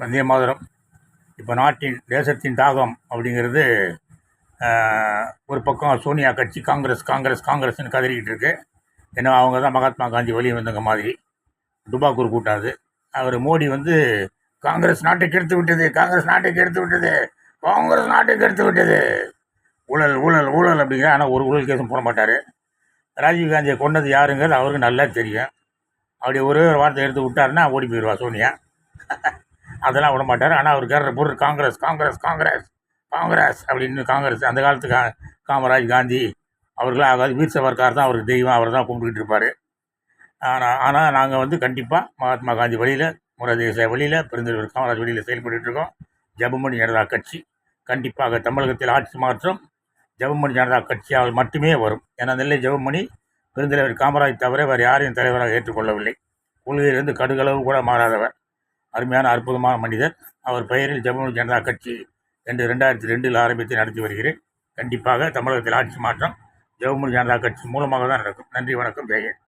வந்தே மாதரம். இப்போ நாட்டின் தேசத்தின் தாகம் அப்படிங்கிறது ஒரு பக்கம் சோனியா கட்சி காங்கிரஸ் காங்கிரஸ் காங்கிரஸ்னு கதறிக்கிட்டு இருக்கு. ஏன்னா அவங்க தான் மகாத்மா காந்தி வழி வந்தவங்க மாதிரி. டுபாக்கூர் அது அவர் மோடி வந்து காங்கிரஸ் நாட்டை கெடுத்து விட்டது காங்கிரஸ் நாட்டை கெடுத்து விட்டது காங்கிரஸ் நாட்டை கெடுத்து விட்டது. ஊழல் ஊழல் ஊழல் அப்படிங்கிற ஆனால் ஒரு ஊழல் கேஸும் போட மாட்டார். ராஜீவ் காந்தியை கொண்டது யாருங்கிறது அவருக்கு நல்லா தெரியும். அப்படி ஒரே ஒரு வார்த்தை எடுத்து விட்டாருன்னா ஓடி போயிடுவா சோனியா. அதெல்லாம் விட மாட்டார். ஆனால் அவர் கேட்குற பொருள் காங்கிரஸ் காங்கிரஸ் காங்கிரஸ் காங்கிரஸ் அப்படின்னு காங்கிரஸ் அந்த காலத்து கா காமராஜ் காந்தி அவர்களாக ஆகாது வீர் சவர்கார் தான் அவருக்கு தெய்வம் அவர் தான் கும்பிட்டுக்கிட்டு இருப்பார். ஆனால் ஆனால் நாங்கள் வந்து கண்டிப்பாக மகாத்மா காந்தி வழியில் முரதேச வழியில் பெருந்தலைவர் காமராஜ் வழியில் செயல்பட்டுருக்கோம் இருக்கோம். ஜபமணி ஜனதா கட்சி கண்டிப்பாக தமிழகத்தில் ஆட்சி மாற்றம். ஜெபமணி ஜனதா கட்சியால் மட்டுமே வரும். ஏன்னா நெல்லை ஜெபமணி பெருந்தலைவர் காமராஜ் தவிர வேறு யாரையும் தலைவராக ஏற்றுக்கொள்ளவில்லை. கொள்கையிலிருந்து கடுகளவு கூட மாறாதவர். அருமையான அற்புதமான மனிதர். அவர் பெயரில் ஜம்மு ஜனதா கட்சி என்று ரெண்டாயிரத்தி ரெண்டில் ஆரம்பித்து நடத்தி வருகிறேன். கண்டிப்பாக தமிழகத்தில் ஆட்சி மாற்றம் ஜெபமணி ஜனதா கட்சி மூலமாக தான் நடக்கும். நன்றி வணக்கம் ஜெயன்